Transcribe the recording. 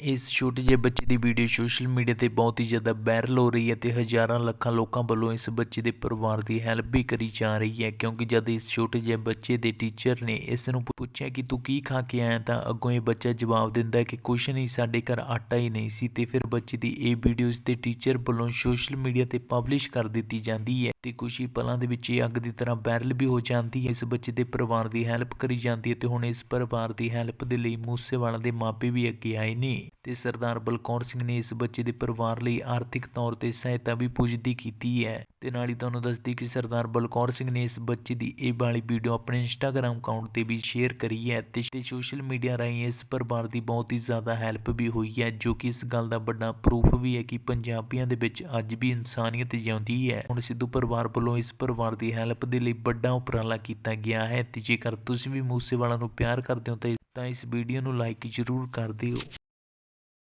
ਇਸ ਛੋਟੇ ਜਿਹੇ ਬੱਚੇ ਦੀ ਵੀਡੀਓ ਸੋਸ਼ਲ ਮੀਡੀਆ ਤੇ ਬਹੁਤ ਹੀ ਜ਼ਿਆਦਾ ਵਾਇਰਲ ਹੋ ਰਹੀ ਹੈ ਤੇ ਹਜ਼ਾਰਾਂ ਲੱਖਾਂ ਲੋਕਾਂ ਵੱਲੋਂ ਇਸ ਬੱਚੇ ਦੇ ਪਰਿਵਾਰ ਦੀ ਹੈਲਪ ਵੀ ਕਰੀ ਜਾ ਰਹੀ ਹੈ, ਕਿਉਂਕਿ ਜਦ ਇਸ ਛੋਟੇ ਜਿਹੇ ਬੱਚੇ ਦੇ ਟੀਚਰ ਨੇ ਇਸ ਨੂੰ ਪੁੱਛਿਆ ਕਿ ਤੂੰ ਕੀ ਖਾ ਕੇ ਆਇਆ ਤਾਂ ਅੱਗੋਂ ਇਹ ਬੱਚਾ ਜਵਾਬ ਦਿੰਦਾ ਹੈ ਕਿ ਕੁਛ ਨਹੀਂ, ਸਾਡੇ ਘਰ ਆਟਾ ਹੀ ਨਹੀਂ ਸੀ ਤੇ ਫਿਰ ਬੱਚੇ ਦੀ ਇਹ ਵੀਡੀਓ ਇਸ ਟੀਚਰ ਵੱਲੋਂ ਸੋਸ਼ਲ ਮੀਡੀਆ ਤੇ ਪਬਲਿਸ਼ ਕਰ ਦਿੱਤੀ ਜਾਂਦੀ ਹੈ ਤੇ ਕੁਛ ਹੀ ਪਲਾਂ ਦੇ ਵਿੱਚ ਇਹ ਅੱਗ ਦੀ ਤਰ੍ਹਾਂ ਵਾਇਰਲ ਵੀ ਹੋ ਜਾਂਦੀ ਹੈ, ਇਸ ਬੱਚੇ ਦੇ ਪਰਿਵਾਰ ਦੀ ਹੈਲਪ ਕਰੀ ਜਾਂਦੀ ਹੈ ਤੇ ਹੁਣ ਇਸ ਪਰਿਵਾਰ ਦੀ ਹੈਲਪ ਦੇ ਲਈ ਮੂਸੇਵਾਲਾ ਦੇ ਮਾਪੇ ਵੀ ਅੱਗੇ ਆਏ ਨੇ। ਤੇ ਸਰਦਾਰ ਬਲਕੌਰ ਸਿੰਘ ਨੇ ਇਸ ਬੱਚੇ ਦੇ ਪਰਿਵਾਰ ਲਈ ਆਰਥਿਕ ਤੌਰ ਤੇ ਸਹਾਇਤਾ ਵੀ ਪੁੱਜਦੀ ਕੀਤੀ ਹੈ ਤੇ ਨਾਲ ਹੀ ਤੁਹਾਨੂੰ ਦੱਸਦੀ ਕਿ ਸਰਦਾਰ ਬਲਕੌਰ ਸਿੰਘ ਨੇ ਇਸ ਬੱਚੇ ਦੀ ਇਹ ਵਾਲੀ ਵੀਡੀਓ ਆਪਣੇ ਇੰਸਟਾਗ੍ਰam ਅਕਾਊਂਟ ਤੇ ਵੀ ਸ਼ੇਅਰ ਕਰੀ ਹੈ ਤੇ ਸੋਸ਼ਲ ਮੀਡੀਆ ਰਾਹੀਂ ਇਸ ਪਰਿਵਾਰ ਦੀ ਬਹੁਤ ਹੀ ਜ਼ਿਆਦਾ ਹੈਲਪ ਵੀ ਹੋਈ ਹੈ, ਜੋ ਕਿ ਇਸ ਗੱਲ ਦਾ ਵੱਡਾ ਪ੍ਰੂਫ ਵੀ ਹੈ ਕਿ ਪੰਜਾਬੀਆਂ ਦੇ ਵਿੱਚ ਅੱਜ ਵੀ ਇਨਸਾਨੀਅਤ ਜਿਉਂਦੀ ਹੈ। ਹੁਣ ਸਿੱਧੂ ਪਰਿਵਾਰ ਵੱਲੋਂ ਇਸ ਪਰਿਵਾਰ ਦੀ ਹੈਲਪ ਦੇ ਲਈ ਵੱਡਾ ਉਪਰਾਲਾ ਕੀਤਾ ਗਿਆ ਹੈ ਤੇ ਜੇਕਰ ਤੁਸੀਂ ਵੀ ਮੂਸੇਵਾਲਾ ਨੂੰ ਪਿਆਰ ਕਰਦੇ ਹੋ, ਤਾਂ ਇਸ ਵੀਡੀਓ ਨੂੰ ਲਾਈਕ ਜ਼ਰੂਰ ਕਰ ਦਿਓ।